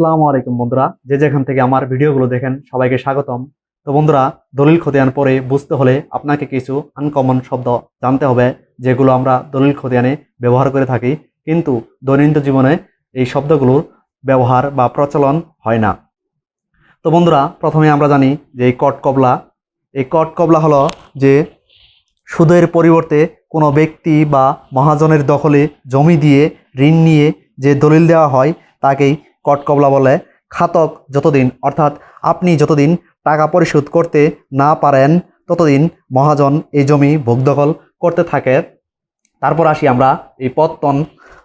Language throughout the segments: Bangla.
আসসালামু আলাইকুম বন্ধুরা। যে যেখান থেকে আমার ভিডিওগুলো দেখেন, সবাইকে স্বাগতম। তো বন্ধুরা, দলিল খতিয়ান পরে বুঝতে হলে আপনাকে কিছু আনকমন শব্দ জানতে হবে, যেগুলো আমরা দলিল খতিয়ানে ব্যবহার করে থাকি। কিন্তু দৈনন্দিন জীবনে এই শব্দগুলোর ব্যবহার বা প্রচলন হয় না। তো বন্ধুরা, প্রথমে আমরা জানি যে এই কট কবলা। এই কট কবলা হলো যে সুদের পরিবর্তে কোনো ব্যক্তি বা মহাজনের দখলে জমি দিয়ে, ঋণ নিয়ে যে দলিল দেওয়া হয়, তাকেই কটকবলা বলে, খাতক, যতদিন, অর্থাৎ আপনি যতদিন টাকা পরিশোধ করতে না পারেন, ততদিন মহাজন এই জমি ভোগদখল করতে থাকে। তারপর আসি আমরা এই পত্তন।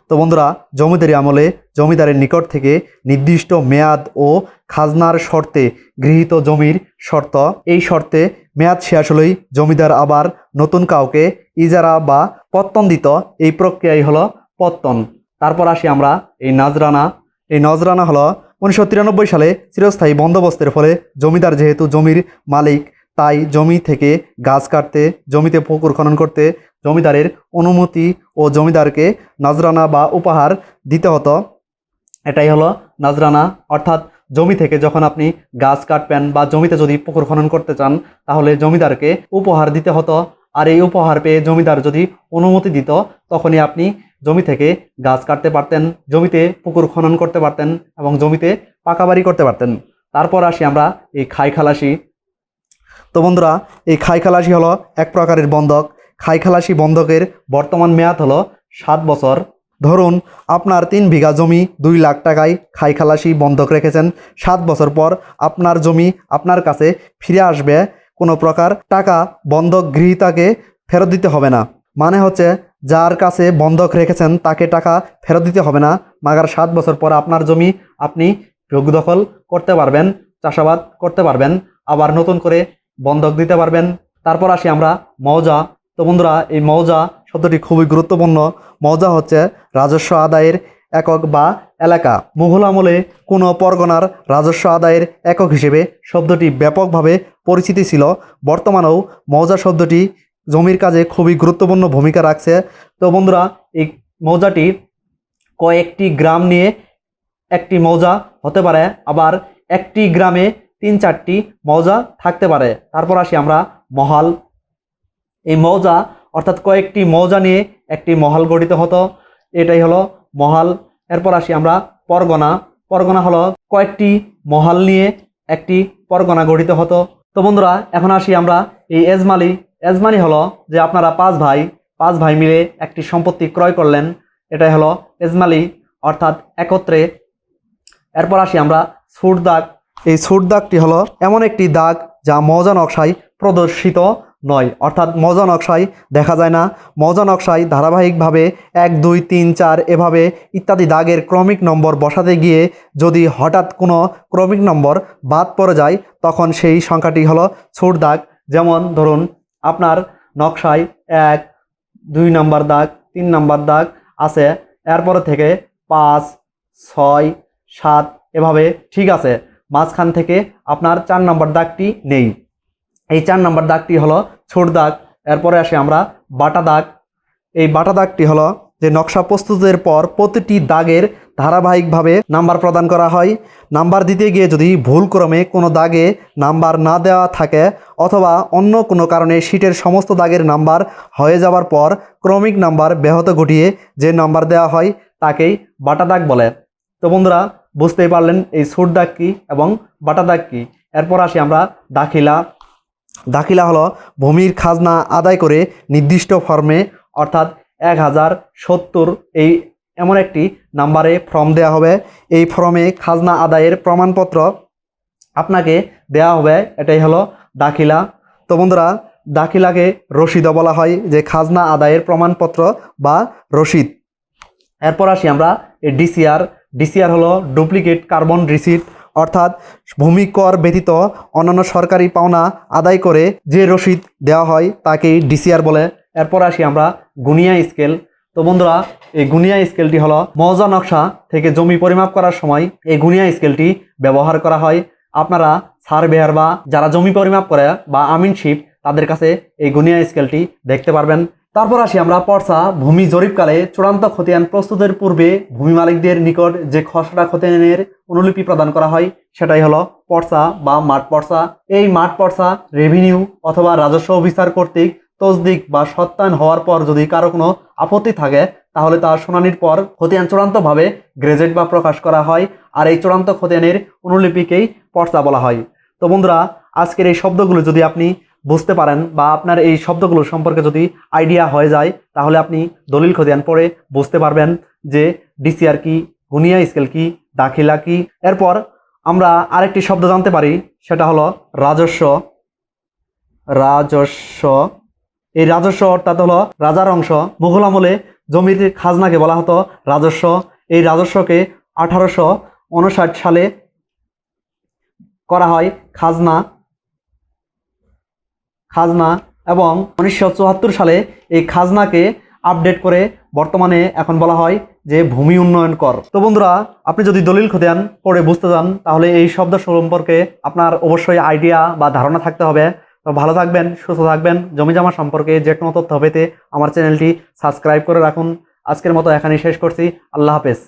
তো বন্ধুরা, জমিদারি আমলে জমিদারের নিকট থেকে নির্দিষ্ট মেয়াদ ও খাজনার শর্তে গৃহীত জমির শর্ত। এই শর্তে মেয়াদ শেষ হলেই জমিদার আবার নতুন কাউকে ইজারা বা পত্তন দিত। এই প্রক্রিয়াই হলো পত্তন। তারপর আসি আমরা এই নাজরানা এই নজরানা হলো উনিশশো তিরানব্বই সালে চিরস্থায়ী বন্দোবস্তের ফলে জমিদার যেহেতু জমির মালিক, তাই জমি থেকে গাছ কাটতে, জমিতে পুকুর খনন করতে জমিদারের অনুমতি ও জমিদারকে নজরানা বা উপহার দিতে হতো। এটাই হলো নজরানা। অর্থাৎ জমি থেকে যখন আপনি গাছ কাটবেন বা জমিতে যদি পুকুর খনন করতে চান, তাহলে জমিদারকে উপহার দিতে হতো। আর এই উপহার পেয়ে জমিদার যদি অনুমতি দিত, তখনই আপনি জমি থেকে গাছ কাটতে পারতেন, জমিতে পুকুর খনন করতে পারতেন এবং জমিতে পাকা বাড়ি করতে পারতেন। তারপর আসি আমরা এই খাই খালাসি। তো বন্ধুরা, এই খাই খালাসি হলো এক প্রকারের বন্ধক। খাই খালাসি বন্ধকের বর্তমান মেয়াদ হলো সাত বছর। ধরুন, আপনার তিন বিঘা জমি দুই লাখ টাকায় খাই খালাসি বন্ধক রেখেছেন। সাত বছর পর আপনার জমি আপনার কাছে ফিরে আসবে। কোনো প্রকার টাকা বন্ধক গৃহীতাকে ফেরত দিতে হবে না। মানে হচ্ছে যার কাছে বন্ধক রেখেছেন, তাকে টাকা ফেরত দিতে হবে না। মাগার সাত বছর পর আপনার জমি আপনি যোগ দখল করতে পারবেন, চাষাবাদ করতে পারবেন, আবার নতুন করে বন্ধক দিতে পারবেন। তারপর আসি আমরা মৌজা তো বন্ধুরা, এই মৌজা শব্দটি খুবই গুরুত্বপূর্ণ। মৌজা হচ্ছে রাজস্ব আদায়ের একক বা এলাকা। মুঘল আমলে কোনো পরগনার রাজস্ব আদায়ের একক হিসেবে শব্দটি ব্যাপকভাবে পরিচিতি ছিল। বর্তমানেও মৌজা শব্দটি জমির কাজে খুবই গুরুত্বপূর্ণ ভূমিকা রাখছে। তো বন্ধুরা, এই মৌজাটি কয়েকটি গ্রাম নিয়ে একটি মৌজা হতে পারে, আবার একটি গ্রামে তিন চারটি মৌজা থাকতে পারে। তারপর আসি আমরা মহাল। এই মৌজা, অর্থাৎ কয়েকটি মৌজা নিয়ে একটি মহাল গঠিত হতো। এটাই হলো মহাল। এরপর আসি আমরা পরগনা। পরগনা হলো কয়েকটি মহাল নিয়ে একটি পরগনা গঠিত হতো। তো বন্ধুরা, এখন আসি আমরা এই এজমালি এজমানি হলো যে আপনারা পাঁচ ভাই পাঁচ ভাই মিলে একটি সম্পত্তি ক্রয় করলেন, এটাই হলো এজমালি অর্থাৎ একত্রে। এরপর আসি আমরা সুর দাগ। এই সুর দাগটি হলো এমন একটি দাগ যা মজা নকশায় প্রদর্শিত নয়। অর্থাৎ মজা নকশায় দেখা যায় না। মজা নকশায় ধারাবাহিকভাবে এক, দুই, তিন, চার এভাবে ইত্যাদি দাগের ক্রমিক নম্বর বসাতে গিয়ে যদি হঠাৎ কোনো ক্রমিক নম্বর বাদ পড়ে যায়, তখন সেই সংখ্যাটি হলো ছুট দাগ। যেমন ধরুন আপনার নকশায় এক, দুই নাম্বার দাগ, তিন নাম্বার দাগ আছে। এরপরে থেকে পাঁচ, ছয়, সাত এভাবে ঠিক আছে। মাঝখান থেকে আপনার চার নম্বর দাগটি নেই। এই চার নাম্বার দাগটি হলো ছোট দাগ। এরপরে আসি আমরা বাটা দাগ। এই বাটা দাগটি হলো যে নকশা প্রস্তুতের পর প্রতিটি দাগের ধারাবাহিকভাবে নাম্বার প্রদান করা হয়। নাম্বার দিতে গিয়ে যদি ভুলক্রমে কোনো দাগে নাম্বার না দেওয়া থাকে অথবা অন্য কোনো কারণে শীটের সমস্ত দাগের নাম্বার হয়ে যাওয়ার পর ক্রমিক নাম্বার ব্যাহত ঘটিয়ে যে নাম্বার দেওয়া হয় তাকেই বাটা দাগ বলে। তো বন্ধুরা, বুঝতেই পারলেন এই সুট দাগ কী এবং বাটা দাগ কী। এরপর আসি আমরা দাখিলা। দাখিলা হলো ভূমির খাজনা আদায় করে নির্দিষ্ট ফর্মে, অর্থাৎ এক হাজার সত্তর এই এমন একটি নাম্বারে ফর্ম দেওয়া হবে। এই ফর্মে খাজনা আদায়ের প্রমাণপত্র আপনাকে দেওয়া হবে। এটাই হলো দাখিলা। তো বন্ধুরা, দাখিলাকে রসিদও বলা হয় যে খাজনা আদায়ের প্রমাণপত্র বা রসিদ এরপর আসি আমরা ডিসিআর ডিসিআর হলো ডুপ্লিকেট কার্বন রিসিট অর্থাৎ ভূমি কর ব্যতীত অন্যান্য সরকারি পাওনা আদায় করে যে রসিদ দেওয়া হয় তাকেই ডিসিআর বলে। এরপর আসি আমরা গুনিয়া স্কেল তো বন্ধুরা, এই গুনিয়া স্কেলটি হলো মৌজা নকশা থেকে জমি পরিমাপ করার সময় এই গুনিয়া স্কেলটি ব্যবহার করা হয়। আপনারা সার্ভেয়ার বা যারা জমি পরিমাপ করে বা আমিনশিপ তাদের কাছে এই গুনিয়া স্কেলটি দেখতে পারবেন। তারপর আসি আমরা পর্সা ভূমি জরিপকালে চূড়ান্ত খতিয়ান প্রস্তুতের পূর্বে ভূমি মালিকদের নিকট যে খসড়া খতিয়ানের অনুলিপি প্রদান করা হয়, সেটাই হলো পর্সা বা মাঠ পর্সা। এই মাঠ পর্সা রেভিনিউ অথবা রাজস্ব অফিসার কর্তৃক তসদিক বা সত্যায়ন হওয়ার পর যদি কারও কোনো আপত্তি থাকে, তাহলে তার শুনানির পর খতিয়ান চূড়ান্তভাবে গ্রেজেট বা প্রকাশ করা হয়, আর এই চূড়ান্ত খতিয়ানের অনুলিপিকেই পর্চা বলা হয়। তো বন্ধুরা, আজকের এই শব্দগুলো যদি আপনি বুঝতে পারেন বা আপনার এই শব্দগুলো সম্পর্কে যদি আইডিয়া হয়ে যায়, তাহলে আপনি দলিল খতিয়ান পড়ে বুঝতে পারবেন যে ডিসিআর কি, গুনিয়া স্কেল কি, দাখিলা কি। এরপর আমরা আরেকটি শব্দ জানতে পারি, সেটা হলো রাজস্ব। রাজস্ব এই রাজস্ব অর্থাৎ হলো রাজার অংশ। মুঘল আমলে জমির খাজনাকে বলা হতো রাজস্ব। এই রাজস্বকে আঠারোশো উনষাট সালে করা হয় খাজনা। খাজনা এবং উনিশশো চুয়াত্তর সালে এই খাজনাকে আপডেট করে বর্তমানে এখন বলা হয় যে ভূমি উন্নয়ন কর। তো বন্ধুরা, আপনি যদি দলিল খতিয়ান পড়ে বুঝতে চান, তাহলে এই শব্দ সম্পর্কে আপনার অবশ্যই আইডিয়া বা ধারণা থাকতে হবে। তো ভালো থাকবেন, সুস্থ থাকবেন। জমি জমা সম্পর্কে যে কোনো তথ্য পেতে আমার চ্যানেলটি সাবস্ক্রাইব করে রাখুন। আজকের মতো এখানেই শেষ করছি। আল্লাহ হাফেজ।